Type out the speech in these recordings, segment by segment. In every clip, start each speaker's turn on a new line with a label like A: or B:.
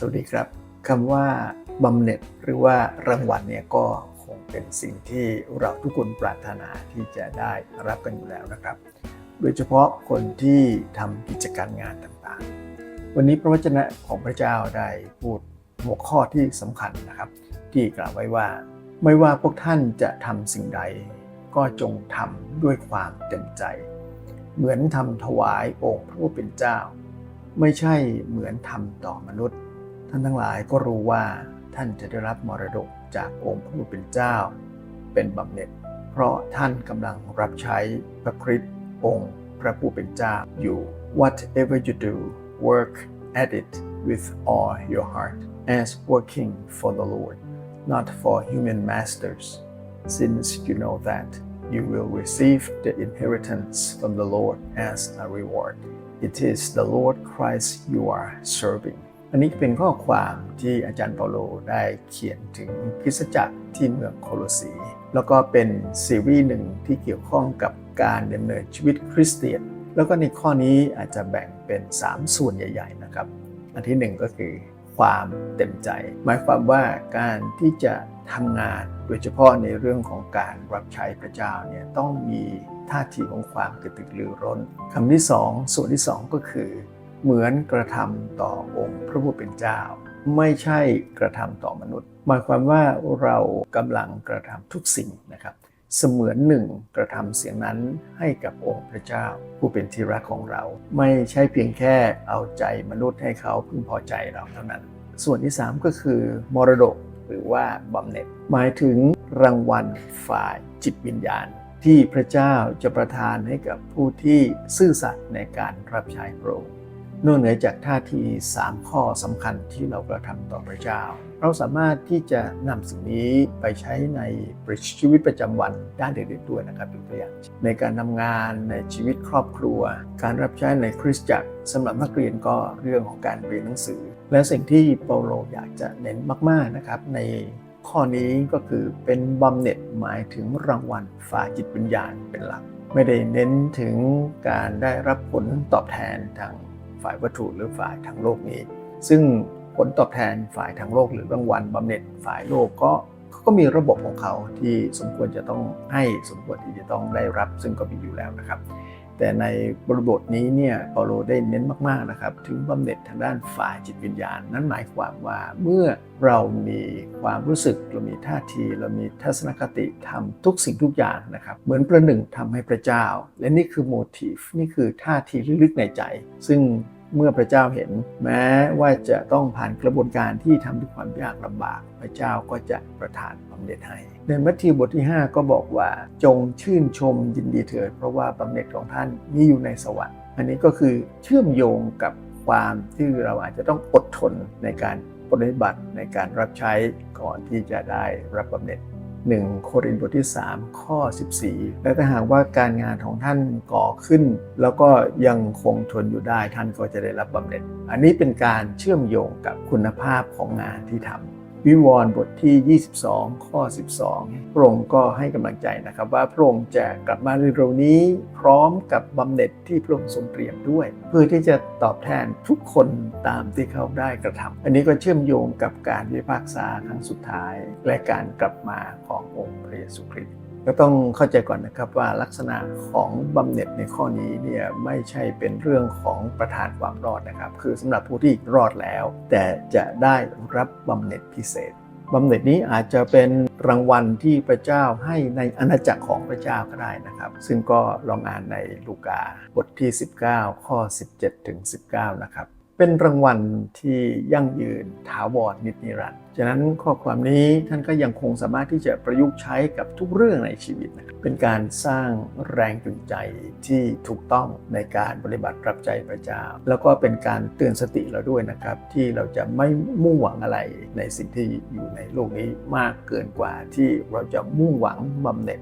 A: สวัสดีครับคำว่าบำเหน็จหรือว่ารางวัลเนี่ยก็คงเป็นสิ่งที่เราทุกคนปรารถนาที่จะได้รับกันอยู่แล้วนะครับ โดยเฉพาะคนที่ทำกิจการงานต่างๆ วันนี้พระวจนะของพระเจ้าได้พูดหัวข้อที่สำคัญนะครับ ที่กล่าวไว้ว่า ไม่ว่าพวกท่านจะทำสิ่งใด ก็จงทำด้วยความเต็มใจ เหมือนทำถวายองค์พระผู้เป็นเจ้า ไม่ใช่เหมือนทำต่อมนุษย์ ท่านทั้งหลายก็รู้ว่าท่านจะได้รับมรดกจากองค์พระผู้เป็นเจ้า เป็นบำเหน็จ เพราะท่านกำลังรับใช้พระคริสต์องค์พระผู้เป็นเจ้าอยู่ whatever you do work at it with all your heart as working for the Lord not for human masters since you know that you will receive the inheritance from the Lord as a reward it is the Lord Christ you are serving อันนี้เป็นข้อความที่อาจารย์เปาโลได้เขียนถึงคริสตจักรที่เมืองโคโลสี แล้วก็เป็นซีรีส์หนึ่งที่เกี่ยวข้องกับการดำเนินชีวิตคริสเตียน แล้วก็ในข้อนี้อาจจะแบ่งเป็น 3 ส่วนใหญ่ ๆ นะครับ อันที่ 1 ก็คือความเต็มใจ หมายความว่าการที่จะทำงานโดยเฉพาะในเรื่องของการรับใช้พระเจ้าเนี่ยต้องมีท่าทีของความกระตือรือร้นคำที่ 2 ส่วนที่ 2 ก็คือ เหมือนกระทำต่อองค์พระผู้เป็นเจ้า ไม่ใช่กระทำต่อมนุษย์ หมายความว่าเรากำลังกระทำทุกสิ่งนะครับ เสมือนหนึ่งกระทำเสียงนั้นให้กับองค์พระเจ้า ผู้เป็นที่รักของเรา ไม่ใช่เพียงแค่เอาใจมนุษย์ให้เขาพึงพอใจเราเท่านั้น ส่วนที่ 3 ก็คือมรดกหรือว่าบำเหน็จ หมายถึงรางวัลฝ่ายจิตวิญญาณที่พระเจ้าจะประทานให้กับผู้ที่ซื่อสัตย์ในการรับใช้พระองค์ นอกเหนือจากท่าที3ข้อสำคัญที่เรากระทำต่อพระเจ้า เราสามารถที่จะนำสิ่งนี้ไปใช้ในชีวิตประจำวันด้านอื่นๆด้วยนะครับยกตัวอย่างในการทำงานในชีวิตครอบครัว การรับใช้ในคริสตจักรสำหรับนักเรียนก็เรื่องของการเรียนหนังสือ และสิ่งที่เปาโลอยากจะเน้นมากๆนะครับในข้อนี้ก็คือเป็นบำเหน็จหมายถึงรางวัลฝ่ายจิตวิญญาณเป็นหลัก ไม่ได้เน้นถึงการได้รับผลตอบแทนทาง ฝ่ายวัตถุหรือฝ่ายทางโลกนี้ ซึ่งผลตอบแทนฝ่ายทางโลกหรือรางวัลบำเหน็จฝ่ายโลกก็เขาก็มีระบบของเขาที่สมควรจะต้องให้สมควรที่จะต้องได้รับ ซึ่งก็มีอยู่แล้วนะครับ แต่ในบริบทนี้เนี่ยเปาโลได้เน้นมากๆนะครับ ถึงบำเหน็จทางด้านฝ่ายจิตวิญญาณ นั้นหมายความว่าเมื่อเรามีความรู้สึกเรามีท่าที เรามีทัศนคติทำทุกสิ่งทุกอย่างนะครับ เหมือนประหนึ่งทำให้พระเจ้า และนี่คือโมทีฟนี่คือท่าทีลึกๆในใจ ซึ่ง เมื่อพระเจ้าเห็น แม้ว่าจะต้องผ่านกระบวนการที่ทำด้วยความยากลำบาก พระเจ้าก็จะประทานบำเหน็จให้ ในมัทธิวบทที่ 5 ก็บอกว่าจงชื่นชมยินดีเถิด เพราะว่าบำเหน็จของท่านมีอยู่ในสวรรค์ อันนี้ก็คือเชื่อมโยงกับความที่เราอาจจะต้องอดทนในการปฏิบัติในการรับใช้ก่อนที่จะได้รับบำเหน็จ 1 โครินธ์บทที่ 3 ข้อ 14 และถ้าหากว่าการงานของท่านก่อขึ้น แล้วก็ยังคงทนอยู่ได้ท่านก็จะได้รับบำเหน็จ อันนี้เป็นการเชื่อมโยงกับคุณภาพของงานที่ทำ วิวรณ์บทที่ 22 ข้อ 12 พระองค์ก็ให้กำลังใจนะครับ ว่าพระองค์จะกลับมาเร็วๆนี้ พร้อมกับบำเหน็จที่พระองค์ทรงเตรียมด้วย เพื่อที่จะตอบแทนทุกคนตามที่เขาได้กระทำอันนี้ก็เชื่อมโยงกับการพิพากษาครั้งสุดท้าย และการกลับมาขององค์พระเยซูคริสต์ ก็ต้องเข้าใจก่อนนะครับว่าลักษณะของบำเหน็จในข้อนี้เนี่ยไม่ใช่เป็นเรื่องของประธานความรอดนะครับ คือสำหรับผู้ที่รอดแล้ว แต่จะได้รับบำเหน็จพิเศษบำเหน็จนี้อาจจะเป็นรางวัลที่พระเจ้าให้ในอาณาจักรของพระเจ้าก็ได้นะครับ ซึ่งก็ลองอ่านในลูกาบทที่ 19 ข้อ 17ถึง19 นะครับ เป็นรางวัลที่ยั่งยืนถาวรนิจนิรันดร์ฉะนั้นข้อความนี้ท่านก็ยังคงสามารถที่จะประยุกต์ใช้กับทุกเรื่องในชีวิตนะเป็นการสร้างแรงจูงใจที่ถูกต้องในการปฏิบัติรับใจพระเจ้า แล้วก็เป็นการเตือนสติเราด้วยนะครับ ที่เราจะไม่มุ่งหวังอะไรในสิ่งที่อยู่ในโลกนี้มากเกินกว่าที่เราจะมุ่งหวังบำเหน็จ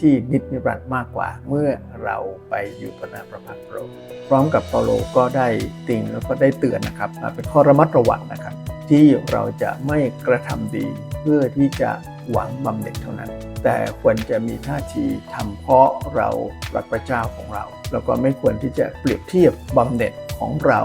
A: ที่นิจนิรันดร์มากกว่า เมื่อเราไปอยู่ต่อหน้าพระพักตร์พระองค์พร้อมกับเปาโลก็ได้ติงแล้วก็ได้เตือนนะครับเป็นข้อระมัดระวังนะครับ ที่เราจะไม่กระทำดีเพื่อที่จะหวังบำเหน็จเท่านั้น แต่ควรจะมีท่าทีทำเพราะเรารักพระเจ้าของเรา แล้วก็ไม่ควรที่จะเปรียบเทียบบำเหน็จของเรา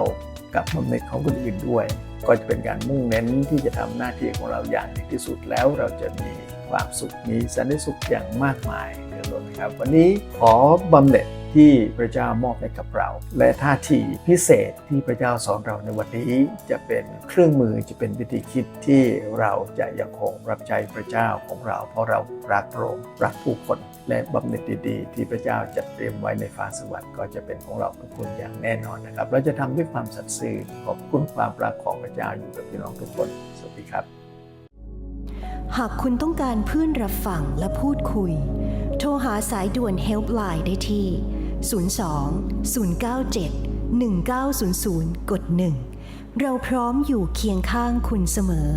A: กับบำเหน็จของคนอื่นด้วย ก็จะเป็นการมุ่งเน้นที่จะทำหน้าที่ของเราอย่างดีที่สุดแล้วเราจะมี ความสุขมีสันติสุขอย่างมากมายเหลือล้นนะครับ วันนี้ขอบำเหน็จที่พระเจ้ามอบให้กับเรา และท่าทีพิเศษที่พระเจ้าสอนเราในวันนี้ จะเป็นเครื่องมือจะเป็นวิธีคิดที่เราจะยังคงรับใช้พระเจ้าของเรา เพราะเรารักพระองค์รักผู้คน และบำเหน็จดีๆ ที่พระเจ้าจัดเตรียมไว้ในฟ้าสวรรค์ก็จะเป็นของเราทุกคนอย่างแน่นอนนะครับ เราจะทำด้วยความสัตย์ซื่อขอบคุณความรักของพระเจ้าอยู่กับพี่น้องทุกคนสวัสดีครับ
B: หากคุณต้องการเพื่อนรับฟังและพูดคุย โทรหาสายด่วน Helpline ได้ที่ 02 097 1900 กด 1 เราพร้อมอยู่เคียงข้างคุณเสมอ